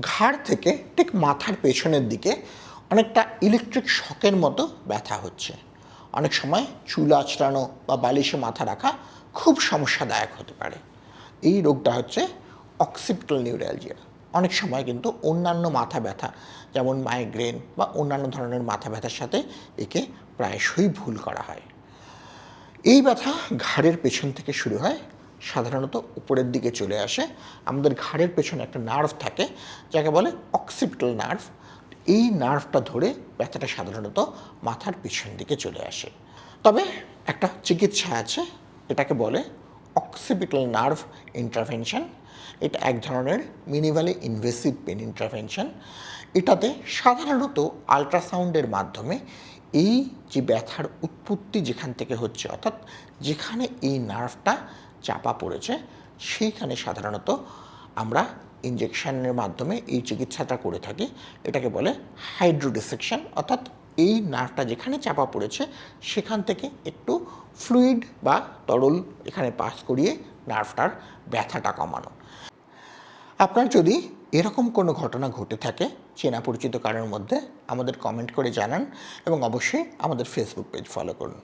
ঘাড় থেকে ঠিক মাথার পেছনের দিকে অনেকটা ইলেকট্রিক শকের মতো ব্যথা হচ্ছে। অনেক সময় চুল আঁচড়ানো বা বালিশে মাথা রাখা খুব সমস্যাদায়ক হতে পারে। এই রোগটা হচ্ছে অক্সিপিটাল নিউরালজিয়া অনেক সময় কিন্তু অন্যান্য মাথা ব্যথা, যেমন মাইগ্রেন বা অন্যান্য ধরনের মাথা ব্যথার সাথে একে প্রায়শই ভুল করা হয়। এই ব্যথা ঘাড়ের পেছন থেকে শুরু হয় সাধারণত উপরের দিকে চলে আসে। আমাদের ঘাড়ের পেছনে একটা নার্ভ থাকে, যাকে বলে অক্সিপিটাল নার্ভ এই নার্ভটা ধরে ব্যথাটা সাধারণত মাথার পিছন দিকে চলে আসে। তবে একটা চিকিৎসা আছে, এটাকে বলে অক্সিপিটাল নার্ভ ইন্টারভেনশন এটা এক ধরনের মিনিমালি ইনভেসিভ পেন ইন্টারভেনশন এটাতে সাধারণত আলট্রাসাউন্ডের মাধ্যমে এই যে ব্যথার উৎপত্তি যেখান থেকে হচ্ছে, অর্থাৎ যেখানে এই নার্ভটা চাপা পড়েছে, সেইখানে সাধারণত আমরা ইঞ্জেকশনের মাধ্যমে এই চিকিৎসাটা করে থাকি। এটাকে বলে হাইড্রোডিসেকশন অর্থাৎ এই নার্ভটা যেখানে চাপা পড়েছে, সেখান থেকে একটু ফ্লুইড বা তরল এখানে পাস করিয়ে নার্ভটার ব্যথাটা কমানো। আপনার যদি এরকম কোনো ঘটনা ঘটে থাকে, চেনা পরিচিত কারোর মধ্যে, আমাদের কমেন্ট করে জানান এবং অবশ্যই আমাদের ফেসবুক পেজ ফলো করুন।